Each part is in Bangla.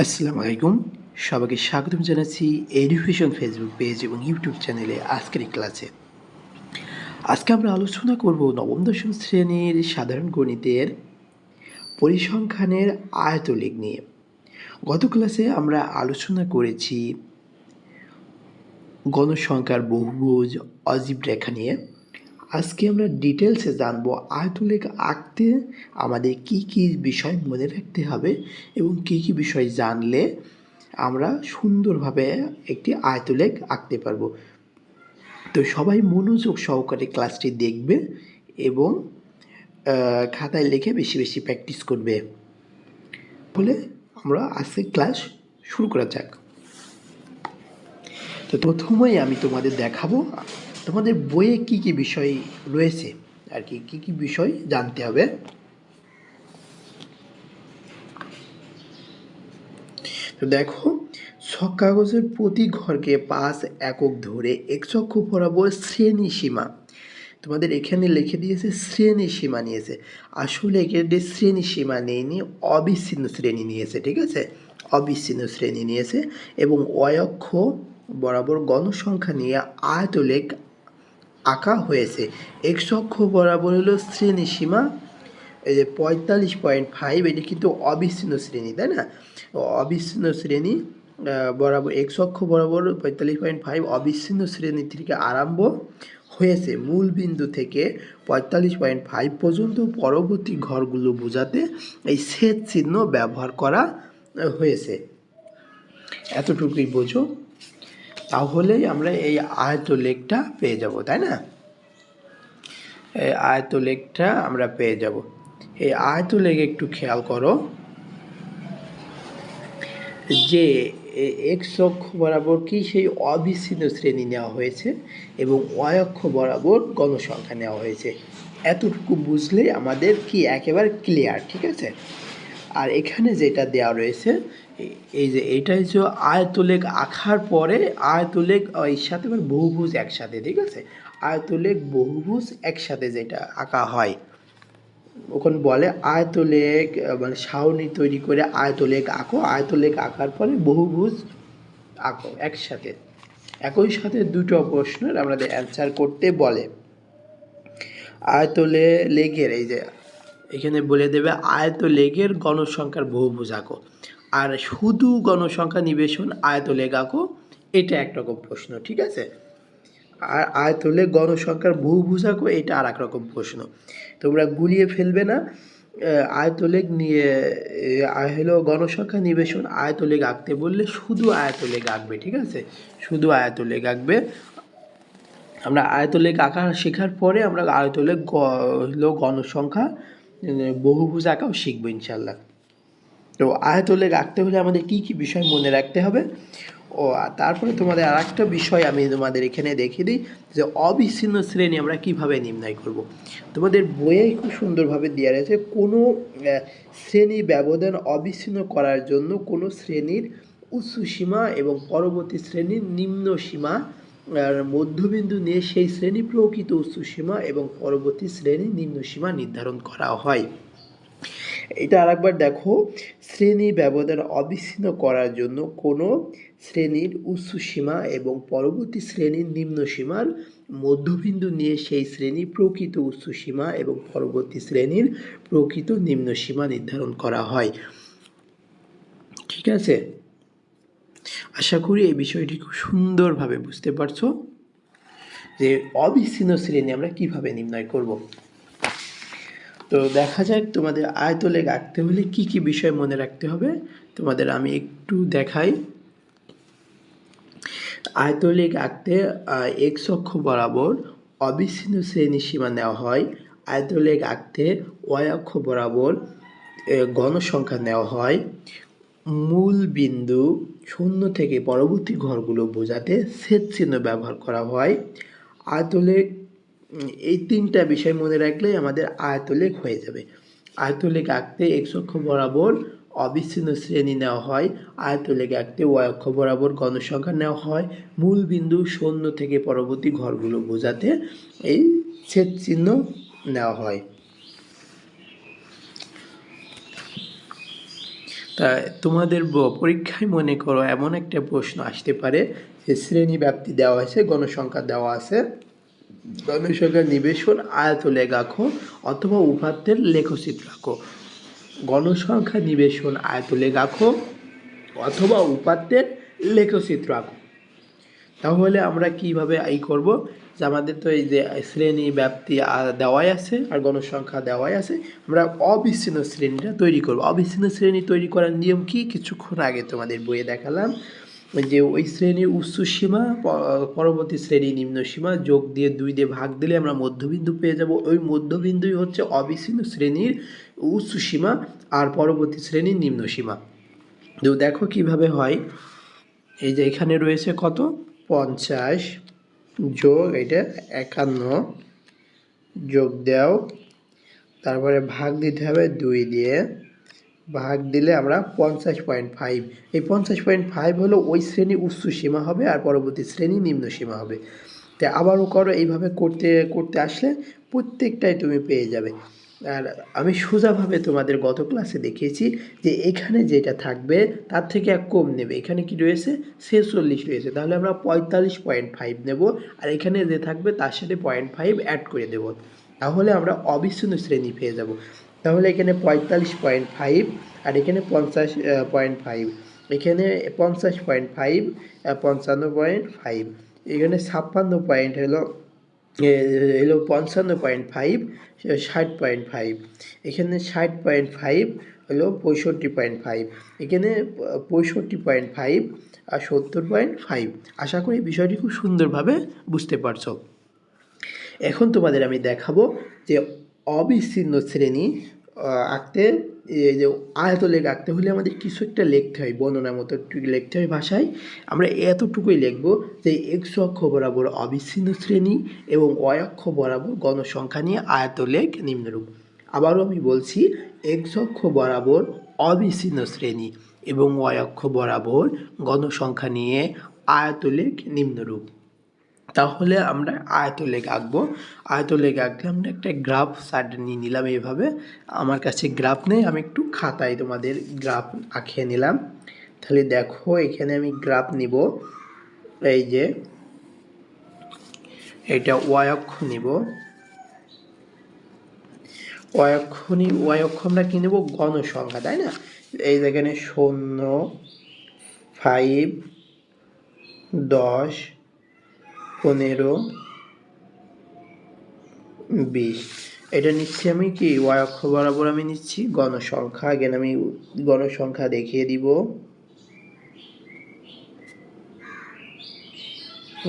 আসসালামু আলাইকুম। সবাইকে স্বাগতম জানাচ্ছি এডুকেশন ফেসবুক পেজ এবং ইউটিউব চ্যানেলে আজকের ক্লাসে আজকে আমরা আলোচনা করব নবম, দশম শ্রেণির সাধারণ গণিতের পরিসংখ্যানের আয়তলেখ নিয়ে। গত ক্লাসে আমরা আলোচনা করেছি গণসংখ্যার বহুভুজ, অজীব রেখা নিয়ে। আজকে আমরা ডিটেলসে জানব আয়তলেখ আঁকতে আমাদের কি কি বিষয় মনে রাখতে হবে এবং কি কি বিষয় জানলে আমরা সুন্দরভাবে একটি আয়তলেখ আঁকতে পারব। তো সবাই মনোযোগ সহকারে ক্লাসটি দেখবে এবং খাতায় লিখে বেশি বেশি প্র্যাকটিস করবে। বলে আমরা আজকে ক্লাস শুরু করা যাক। তো প্রথমেই আমি তোমাদের দেখাবো তোমাদের বইয়ে কি কি বিষয় রয়েছে? আর কি কি কি বিষয় জানতে হবে? তো দেখো, ছক কাগজের প্রতি ঘরকে পাঁচ একক ধরে এক চক্ষ বরাবর শ্রেণি সীমা। তোমাদের এখানে লিখে দিয়েছে শ্রেণি সীমা নিয়েছে। আসলে এখানে শ্রেণি সীমা নেয়নি অবিচ্ছিন্ন শ্রেণি নিয়েছে, ঠিক আছে? অবিচ্ছিন্ন শ্রেণি নিয়েছে এবং অয়ক্ষ বরাবর গণসংখ্যা নিয়ে আয়তলেখ আঁকা হয়েছে। এক্স অক্ষ বরাবর হলো শ্রেণি সীমা, এই যে পঁয়তাল্লিশ পয়েন্ট ফাইভ এটি কিন্তু অবিচ্ছিন্ন শ্রেণি, তাই না? অবিচ্ছিন্ন শ্রেণি বরাবর এক্স অক্ষ বরাবর পঁয়তাল্লিশ পয়েন্ট ফাইভ অবিচ্ছিন্ন শ্রেণি থেকে আরম্ভ হয়েছে। মূল বিন্দু থেকে পঁয়তাল্লিশ পয়েন্ট ফাইভ পর্যন্ত পরবর্তী ঘরগুলো বোঝাতে এই ছেদ চিহ্ন ব্যবহার করা হয়েছে। এতটুকুই বোঝো। তাহলেই আমরা এই আয়তলেখটা পেয়ে যাব, তাই না? এই আয়তলেখটা আমরা পেয়ে যাব। এই আয়তলেখ একটু খেয়াল করো যে এক্স অক্ষ বরাবর কি সেই অবিচ্ছিন্ন শ্রেণি নেওয়া হয়েছে এবং ওয়াই অক্ষ বরাবর গণসংখ্যা নেওয়া হয়েছে। এতটুকু বুঝলেই আমাদের কি একেবারে ক্লিয়ার ঠিক আছে? আর এখানে যেটা দেওয়া রয়েছে এই যে এটাই যে আয়তলেখ আঁকার পরে আয়তলেখ এর সাথে মানে বহুভুজ একসাথে ঠিক আছে? আয়তলেখ বহুভুজ একসাথে যেটা আঁকা হয়। ওখানে বলে আয়তলেখ আহ, মানে সারণী তৈরি করে আয়তলেখ আঁকো। আয়তলেখ আঁকার পরে বহুভুজ আঁকো একসাথে। একই সাথে দুটো প্রশ্নের আমাদের অ্যান্সার করতে বলে। আয়তলে লেগের এই যে এখানে বলে দেবে আয়ত লেগের গণসংখ্যার বহুভুজ আঁকো আর শুধু গণসংখ্যা নিবেশন আয়ত লেগ আঁকো এটা একরকম প্রশ্ন ঠিক আছে? আর আয়তলে গণসংখ্যার বহুভুজ আঁকো এটা আর এক রকম প্রশ্ন। তোমরা গুলিয়ে ফেলবে না আহ, আয়তলেখ নিয়ে হলো গণসংখ্যা নিবেশন আয়তলেখ আঁকতে বললে শুধু আয়তলেখ আঁকবে ঠিক আছে? শুধু আয়তলেখ আঁকবে। আমরা আয়তলেখ আঁকা শেখার পরে আমরা আয়তলেখ গ- হলো গণসংখ্যা বহুভুজ আঁকাও শিখব ইনশাল্লাহ তো আয়তলেখ আঁকতে হলে আমাদের কি কি বিষয় মনে রাখতে হবে ও তারপরে তোমাদের আর একটা বিষয় আমি তোমাদের এখানে দেখিয়ে দিই যে অবিচ্ছিন্ন শ্রেণি আমরা কীভাবে নির্ণয় করব। তোমাদের বইয়ে খুব সুন্দরভাবে দেওয়া রয়েছে, কোনো শ্রেণি ব্যবধান অবিচ্ছিন্ন করার জন্য কোনো শ্রেণির উচ্চ সীমা এবং পরবর্তী শ্রেণির নিম্ন সীমা মধ্যবিন্দু নিয়ে সেই শ্রেণি প্রকৃত উচ্চ সীমা এবং পরবর্তী শ্রেণির নিম্ন সীমা নির্ধারণ করা হয়। এটা আরেকবার দেখো, শ্রেণি ব্যবধান অবিচ্ছিন্ন করার জন্য কোনো শ্রেণির উচ্চ সীমা এবং পরবর্তী শ্রেণির নিম্ন সীমার মধ্যবিন্দু নিয়ে সেই শ্রেণি প্রকৃত উচ্চ সীমা এবং পরবর্তী শ্রেণির প্রকৃত নিম্ন সীমা নির্ধারণ করা হয়। ঠিক আছে? আশা করি এই বিষয়টি খুব সুন্দরভাবে বুঝতে পারছ যে অবিচ্ছিন্ন শ্রেণি আমরা কীভাবে নির্ণয় করব। তো দেখা যাক তোমাদের আয়তলেখ আঁকতে হলে কি কি বিষয় মনে রাখতে হবে। তোমাদের আমি একটু দেখাই। আয়তলেখ আঁকতে এক্স অক্ষ বরাবর অবিচ্ছিন্ন শ্রেণি সীমা নেওয়া হয়। আয়তলেখ আঁকতে অক্ষ বরাবর গণসংখ্যা নেওয়া হয়। মূল বিন্দু শূন্য থেকে পরবর্তী ঘরগুলো বোঝাতে ছেদ চিহ্ন ব্যবহার করা হয়। আয়তলেখ উম, এই তিনটা বিষয় মনে রাখলেই আমাদের আয়তলেখ হয়ে যাবে। আয়তলেখ আঁকতে এক্স অক্ষ বরাবর অবিচ্ছিন্ন শ্রেণি নেওয়া হয়। আয়তলেখ আঁকতে ওয়াই অক্ষ বরাবর গণসংখ্যা নেওয়া হয়। মূল বিন্দু শূন্য থেকে পরবর্তী ঘরগুলো বোঝাতে এই ছেদ চিহ্ন নেওয়া হয়। তা তোমাদের পরীক্ষায় মনে করো এমন একটা প্রশ্ন আসতে পারে যে শ্রেণি ব্যাপ্তি দেওয়া হয়েছে, গণসংখ্যা দেওয়া আছে। গণসংখ্যা নিবেশন আয়ত লেখাখো অথবা উপাত্তের লেখচিত্র আঁকো গণসংখ্যা নিবেশন আয়ত লেখাখো অথবা উপাত্তের লেখচিত্র আঁকো তাহলে আমরা কীভাবে এই করব? যে আমাদের তো এই যে শ্রেণি, ব্যাপ্তি দেওয়াই আছে আর গণসংখ্যা দেওয়াই আছে, আমরা অবিচ্ছিন্ন শ্রেণীটা তৈরি করব। অবিচ্ছিন্ন শ্রেণি তৈরি করার নিয়ম কি? কিছুক্ষণ আগে তোমাদের বইয়ে দেখালাম যে ওই শ্রেণির উচ্চ সীমা পরবর্তী শ্রেণি নিম্ন সীমা যোগ দিয়ে দুই দিয়ে ভাগ দিলে আমরা মধ্যবিন্দু পেয়ে যাব। ওই মধ্যবিন্দুই হচ্ছে অবিচ্ছিন্ন শ্রেণির উচ্চ সীমা আর পরবর্তী শ্রেণির নিম্ন সীমা। তো দেখো কীভাবে হয়। এই যে এখানে রয়েছে কত? পঞ্চাশ যোগ এটা একান্ন যোগ দাও। তারপরে ভাগ দিতে হবে দুই দিয়ে। ভাগ দিলে আমরা পঞ্চাশ পয়েন্ট ফাইভ। এই পঞ্চাশ পয়েন্ট ফাইভ হলো ওই শ্রেণি উচ্চ সীমা হবে আর পরবর্তী শ্রেণি নিম্ন সীমা হবে। তো আবারও করো, এইভাবে করতে করতে আসলে প্রত্যেকটাই তুমি পেয়ে যাবে। আর আমি সোজাভাবে তোমাদের গত ক্লাসে দেখিয়েছি যে এখানে যেটা থাকবে, তার থেকে এক কম নেবে। এখানে কি রয়েছে? ছেচল্লিশ রয়েছে। তাহলে আমরা পঁয়তাল্লিশ পয়েন্ট ফাইভ নেব। আর এখানে যে থাকবে, তার সাথে পয়েন্ট ফাইভ অ্যাড করে দেবো। তাহলে আমরা অবিচ্ছিন্ন শ্রেণি পেয়ে যাব। তাহলে এখানে পঁয়তাল্লিশ পয়েন্ট ফাইভ আর এখানে পঞ্চাশ পয়েন্ট ফাইভ এখানে পঞ্চাশ পয়েন্ট ফাইভ পঞ্চান্ন পয়েন্ট ফাইভ এখানে ছাপ্পান্ন পয়েন্ট হলো এ, হলো পঞ্চান্ন পয়েন্ট ফাইভ ষাট পয়েন্ট ফাইভ এখানে ষাট পয়েন্ট ফাইভ হলো পঁয়ষট্টি পয়েন্ট ফাইভ এখানে পঁয়ষট্টি পয়েন্ট ফাইভ আর সত্তর পয়েন্ট ফাইভ আশা করি বিষয়টি খুব সুন্দরভাবে বুঝতে পারছ। এখন তোমাদের আমি দেখাবো যে অবিচ্ছিন্ন শ্রেণি আঁকতে এই যে আয়তলেখ আঁকতে হলে আমাদের কিছু একটা লিখতে হয়, বর্ণনার মতো একটু লিখতে হয় ভাষায়। আমরা এতটুকুই লিখব যে এক্স অক্ষ বরাবর অবিচ্ছিন্ন শ্রেণি এবং ওয়াই অক্ষ বরাবর গণসংখ্যা নিয়ে আয়তলেখ নিম্নরূপ। আবারও আমি বলছি এক্স অক্ষ বরাবর অবিচ্ছিন্ন শ্রেণি এবং ওয়াই অক্ষ বরাবর গণসংখ্যা নিয়ে আয়তলেখ নিম্নরূপ। তাহলে আমরা আয়তলেখ আঁকবো। আয়তলেখ আঁকলে আমরা একটা গ্রাফ সাইড নিয়ে নিলাম এইভাবে আমার কাছে গ্রাফ নেই, আমি একটু খাতায় তোমাদের গ্রাফ আঁকিয়ে নিলাম। তাহলে দেখো, এখানে আমি গ্রাফ নিব। এই যে, এটা ওয়াই অক্ষ নিব। ওয়াই অক্ষ ওয়াই অক্ষ আমরা কি নেব? গণসংখ্যা, তাই না? এই যেখানে শূন্য ফাইভ দশ পনেরো, বিশ। এটা নিচ্ছি আমি কি? ওয়াই অক্ষ বরাবর আমি নিচ্ছি। গণসংখ্যা, again আমি গণসংখ্যা দেখিয়ে দিব।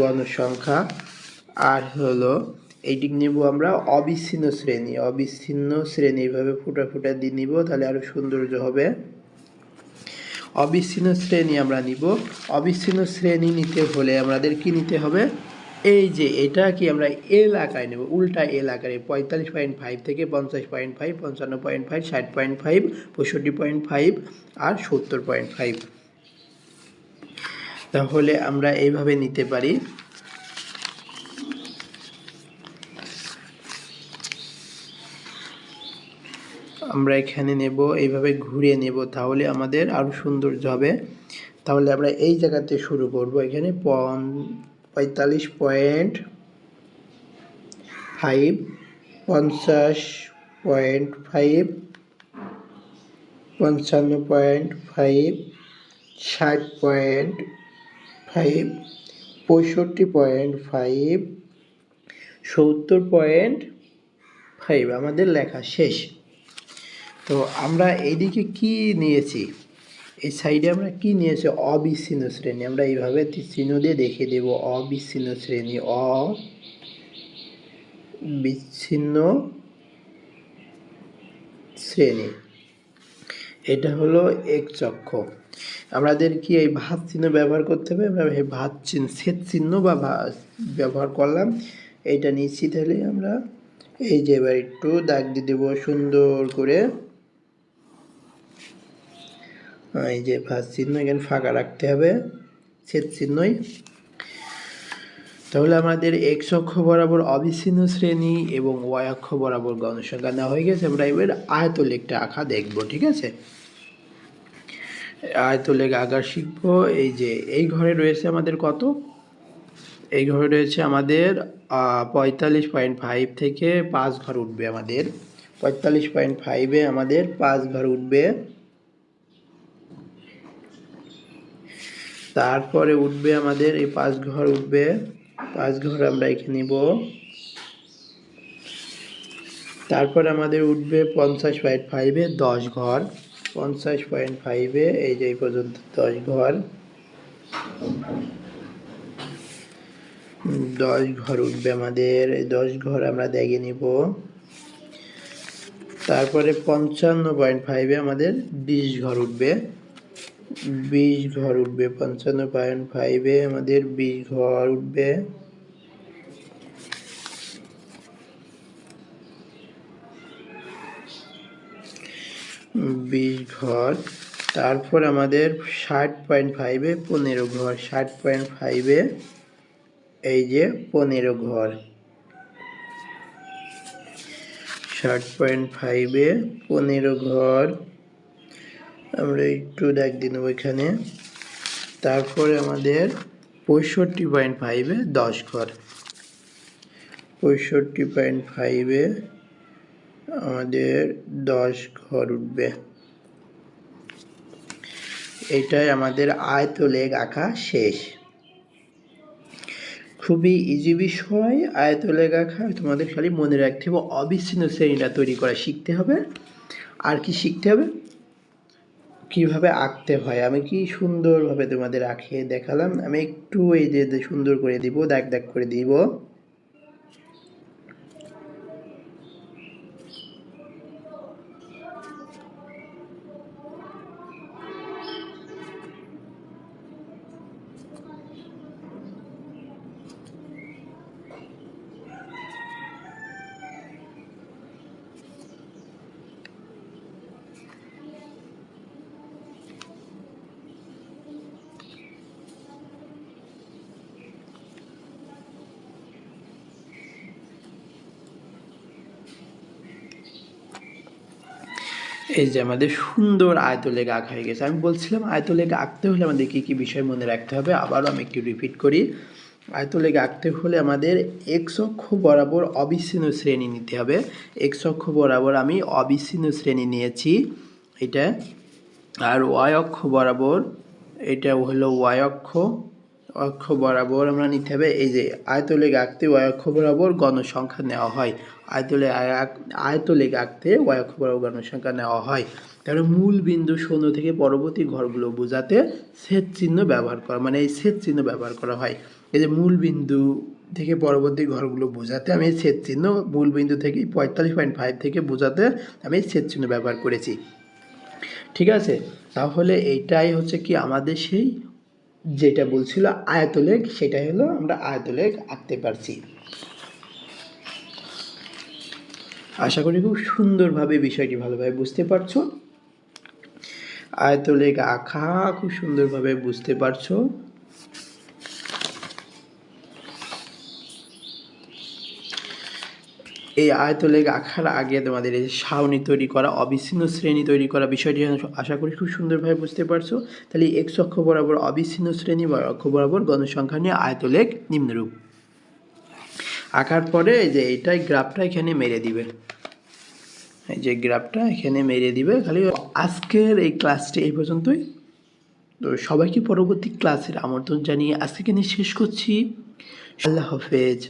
গণসংখ্যা। আর হলো এইটি নেব আমরা অবিচ্ছিন্ন শ্রেণি। অবিচ্ছিন্ন শ্রেণি এইভাবে ফুটা ফুটা দিয়ে নিব, তাহলে আরও সৌন্দর্য হবে। অবিচ্ছিন্ন শ্রেণি আমরা নিব। অবিচ্ছিন্ন শ্রেণি নিতে হলে আমাদের কি নিতে হবে? এই যে এটা কি আমরা এল আকারে নেব? উল্টা এল আকারে পঁয়তাল্লিশ পয়েন্ট ফাইভ থেকে পঞ্চাশ পয়েন্ট ফাইভ পঞ্চান্ন পয়েন্ট ফাইভ ষাট পয়েন্ট ফাইভ পঁয়ষট্টি পয়েন্ট ফাইভ আর সত্তর পয়েন্ট ফাইভ তাহলে আমরা এইভাবে নিতে পারি। আমরা এখানে নেব, এইভাবে ঘুরিয়ে নেব, তাহলে আমাদের আরও সৌন্দর্য হবে। তাহলে আমরা এই জায়গাতে শুরু করব। এখানে পন পঁয়তাল্লিশ পয়েন্ট ফাইভ, পঞ্চাশ পয়েন্ট ফাইভ, পঞ্চান্ন পয়েন্ট ফাইভ, ষাট পয়েন্ট ফাইভ, পঁয়ষট্টি পয়েন্ট ফাইভ, সত্তর পয়েন্ট ফাইভ আমাদের লেখা শেষ। তো আমরা এইদিকে কি নিয়েছি? এই সাইডে আমরা কি নিয়েছি? অবিচ্ছিন্ন শ্রেণি। আমরা এইভাবে চিহ্ন দিয়ে দেখিয়ে দেব। অবিচ্ছিন্ন শ্রেণি। অ বিচ্ছিন্ন শ্রেণি। এটা হলো এক চক্ষ। আমাদের কি এই ভাত চিহ্ন ব্যবহার করতে হবে? আমরা এই ভাত চিহ্ন, ছেদ চিহ্ন বা ব্যবহার করলাম। এইটা নিশ্চিত তাহলে আমরা এই যে এবার একটু দাগ দিয়ে দেবো সুন্দর করে। এই যে ভাত চিহ্ন, এখানে ফাঁকা রাখতে হবে, ছেদ চিহ্নই। তাহলে আমাদের এক্স অক্ষ বরাবর অবিচ্ছিন্ন শ্রেণি এবং ওয়াই অক্ষ বরাবর গণসংখ্যা নেওয়া হয়ে গেছে। আমরা এবার আয়তলেখটা আঁকা দেখব, ঠিক আছে? আয়তলেগ আগার শিখব। এই যে, এই ঘরে রয়েছে আমাদের কত? এই ঘরে রয়েছে আমাদের পঁয়তাল্লিশ পয়েন্ট ফাইভ থেকে পাঁচ ঘর উঠবে আমাদের। পঁয়তাল্লিশ পয়েন্ট ফাইভে আমাদের পাঁচ ঘর উঠবে। তারপরে উঠবে আমাদের, এই পাঁচ ঘর উঠবে। পাঁচ ঘর আমরা এখানে নিব। তারপরে আমাদের উঠবে পঞ্চাশ পয়েন্ট ফাইভে দশ ঘর। পঞ্চাশ পয়েন্ট ফাইভে এই যে পর্যন্ত দশ ঘর। দশ ঘর উঠবে আমাদের। এই দশ ঘর আমরা দেখে নিব। তারপরে পঞ্চান্ন পয়েন্ট ফাইভে আমাদের বিশ ঘর উঠবে। বিশ ঘর উঠবে, পঞ্চান্ন পয়েন্ট ফাইভে আমাদের বিশ ঘর উঠবে। বিশ ঘর, তারপর আমাদের ষাট পয়েন্ট ফাইভে পনেরো ঘর, ষাট পয়েন্ট ফাইভে এই যে পনেরো ঘর। ষাট পয়েন্ট ফাইভে পনেরো ঘর। আমরা একটু দেখ দিয়ে নেব এখানে। তারপরে আমাদের পঁয়ষট্টি পয়েন্ট ফাইভে দশ ঘর। পঁয়ষট্টি পয়েন্ট ফাইভে আমাদের দশ ঘর উঠবে। এটাই আমাদের আয়তলেগ আঁকা শেষ। খুবই ইজি বিষয় আয়তলেগ আঁকা। তোমাদের খালি মনে রাখতে হবে, অবিচ্ছিন্ন শ্রেণীটা তৈরি করা শিখতে হবে। আর কি শিখতে হবে? কীভাবে আঁকতে হয়? আমি কি সুন্দরভাবে তোমাদের আঁকিয়ে দেখালাম? আমি একটু এই যে সুন্দর করে দিব দাগ দাগ করে দিব। এই যে আমাদের সুন্দর আয়তলেখ আঁকা হয়ে গেছে। আমি বলছিলাম আয়তলেখ আঁকতে হলে আমাদের কী কী বিষয় মনে রাখতে হবে? আবারও আমি একটু রিপিট করি। আয়তলেখ আঁকতে হলে আমাদের এক্স অক্ষ বরাবর অবিচ্ছিন্ন শ্রেণি নিতে হবে। এক্স অক্ষ বরাবর আমি অবিচ্ছিন্ন শ্রেণি নিয়েছি। এটা আর ওয়াই অক্ষ বরাবর এটা হলো ওয়াই অক্ষ। অক্ষ বরাবর আমরা নিতে হবে। এই যে আয়তলেখ আঁকতে ওয়াই অক্ষ বরাবর গণসংখ্যা নেওয়া হয়। আয়তলে আয়তলেখ আঁকতে ওয়াই অক্ষ বরাবর গণসংখ্যা নেওয়া হয়। তাহলে মূল বিন্দু শূন্য থেকে পরবর্তী ঘরগুলো বোঝাতে ছেদ চিহ্ন ব্যবহার করা মানে এই ছেদ চিহ্ন ব্যবহার করা হয়। এই যে মূল বিন্দু থেকে পরবর্তী ঘরগুলো বোঝাতে আমি ছেদ চিহ্ন, মূল বিন্দু থেকে পঁয়তাল্লিশ পয়েন্ট ফাইভ থেকে বোঝাতে আমি ছেদ চিহ্ন ব্যবহার করেছি। ঠিক আছে? তাহলে এইটাই হচ্ছে কি আমাদের সেই যেটা বলছিল আয়তলেখ, সেটাই হলো আমরা আয়তলেখ আঁকতে পারছি। আশা করি খুব সুন্দরভাবে বিষয়টি ভালোভাবে বুঝতে পারছ। আয়তলেখ আঁকা খুব সুন্দরভাবে বুঝতে পারছ। এই আয়তলেখ আঁকার আগে তোমাদের এই সাউনি তৈরি করা, অবিচ্ছিন্ন শ্রেণি তৈরি করা বিষয়টি আশা করি খুব সুন্দরভাবে বুঝতে পারছ। তাহলে এক্স অক্ষ বরাবর অবিচ্ছিন্ন শ্রেণি বা অক্ষ বরাবর গণসংখ্যা নিয়ে আয়তলেখ নিম্নরূপ। আঁকার পরে যে এটাই গ্রাফটা এখানে মেরে দিবে। এই যে গ্রাফটা এখানে মেরে দিবে। খালি আজকের এই ক্লাসটি এই পর্যন্তই। তো সবাইকে পরবর্তী ক্লাসের আমন্ত্রণ জানিয়ে আজকে এখানে শেষ করছি। আল্লাহ হাফেজ।